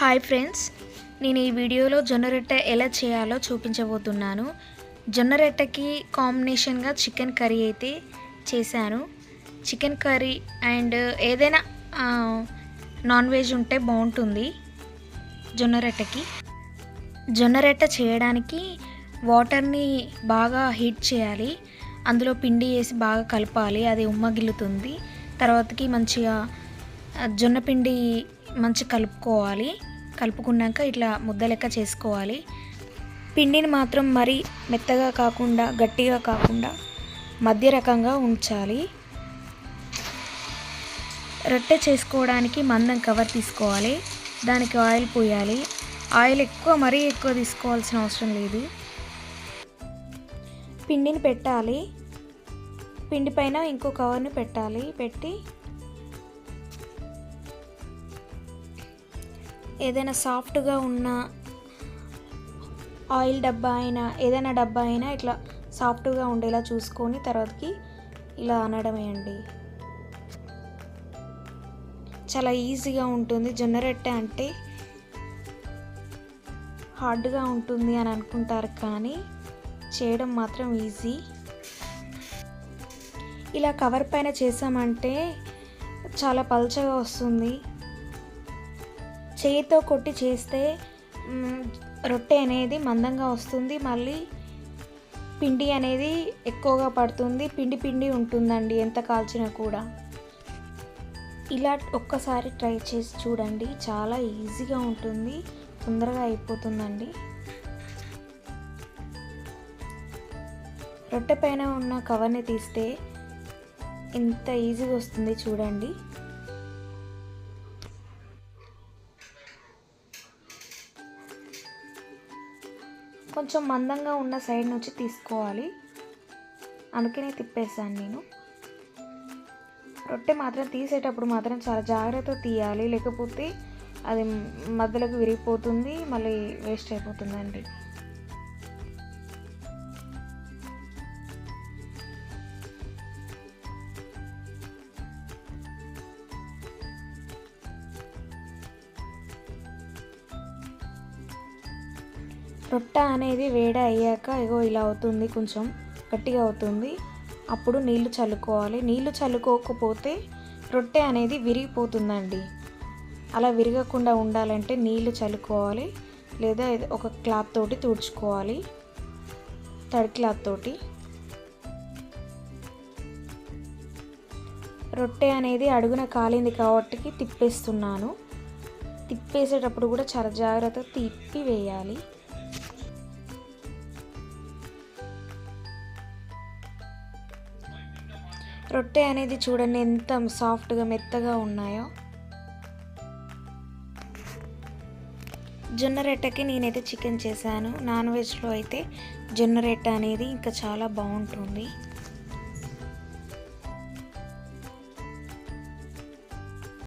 Hi friends. నేను ఈ వీడియోలో జొన్నరెట్ట ఎలా చేయాలో చూపించబోతున్నాను. జొన్నరెట్టకి కాంబినేషన్గా చికెన్ కర్రీ అయితే చేశాను. చికెన్ కర్రీ అండ్ ఏదైనా నాన్ వెజ్ ఉంటే బాగుంటుంది జొన్నరెట్టకి జొన్నరెట్ట చేయడానికి వాటర్ని బాగా హీట్ చేయాలి. అందులో పిండి వేసి బాగా కలపాలి. అది ఉమ్మగిల్లుతుంది. తర్వాతకి మంచిగా జొన్నపిండి జొన్న పిండి మంచి కలుపుకోవాలి. కలుపుకున్నాక ఇట్లా ముద్ద లెక్క చేసుకోవాలి. పిండిని మాత్రం మరీ మెత్తగా కాకుండా గట్టిగా కాకుండా మధ్య రకంగా ఉంచాలి. రొట్టె చేసుకోవడానికి మందం కవర్ తీసుకోవాలి. దానికి ఆయిల్ పోయాలి. ఆయిల్ ఎక్కువ మరీ ఎక్కువ తీసుకోవాల్సిన అవసరం లేదు. పిండిని పెట్టాలి. పిండి పైన ఇంకో కవర్ని పెట్టాలి. పెట్టి ఏదైనా సాఫ్ట్గా ఉన్న ఆయిల్ డబ్బా అయినా ఏదైనా డబ్బా అయినా ఇట్లా సాఫ్ట్గా ఉండేలా చూసుకొని తర్వాతకి ఇలా అనడమేయండి చాలా ఈజీగా ఉంటుంది. జొన్న రొట్టె అంటే హార్డ్గా ఉంటుంది అని అనుకుంటారు కానీ చేయడం మాత్రం ఈజీ. ఇలా కవర్ పైన చేసామంటే చాలా పల్చగా వస్తుంది. చేయితో కొట్టి చేస్తే రొట్టె అనేది మందంగా వస్తుంది. మళ్ళీ పిండి అనేది ఎక్కువగా పడుతుంది. పిండి పిండి ఉంటుందండి ఎంత కాల్చినా కూడా. ఇలా ఒక్కసారి ట్రై చేసి చూడండి. చాలా ఈజీగా ఉంటుంది. తొందరగా అయిపోతుందండి. రొట్టె పైన ఉన్న కవర్ని తీస్తే ఎంత ఈజీగా వస్తుంది చూడండి. కొంచెం మందంగా ఉన్న సైడ్ నుంచి తీసుకోవాలి. అందుకనే తిప్పేసాను నేను. రొట్టె మాత్రం తీసేటప్పుడు మాత్రం చాలా జాగ్రత్త తీయాలి. లేకపోతే అది మధ్యలోకి విరిగిపోతుంది మళ్ళీ వేస్ట్ అయిపోతుందండి. రొట్టె అనేది వేడ అయ్యాక ఇగో ఇలా అవుతుంది కొంచెం గట్టిగా అవుతుంది. అప్పుడు నీళ్ళు చల్లుకోవాలి. నీళ్ళు చల్లుకోకపోతే రొట్టె అనేది విరిగిపోతుందండి. అలా విరగకుండా ఉండాలంటే నీళ్ళు చల్లుకోవాలి. లేదా ఒక క్లాత్ తోటి తుడుచుకోవాలి. తడి క్లాత్ తోటి. రొట్టె అనేది అడుగున కాలింది కాబట్టి తిప్పేస్తున్నాను. తిప్పేసేటప్పుడు కూడా చాలా జాగ్రత్తగా తిప్పి వేయాలి. రొట్టె అనేది చూడండి ఎంత సాఫ్ట్గా మెత్తగా ఉన్నాయో. జొన్న రొట్టెకి నేనైతే చికెన్ చేశాను. నాన్ వెజ్లో అయితే జొన్న రొట్టె అనేది ఇంకా చాలా బాగుంటుంది.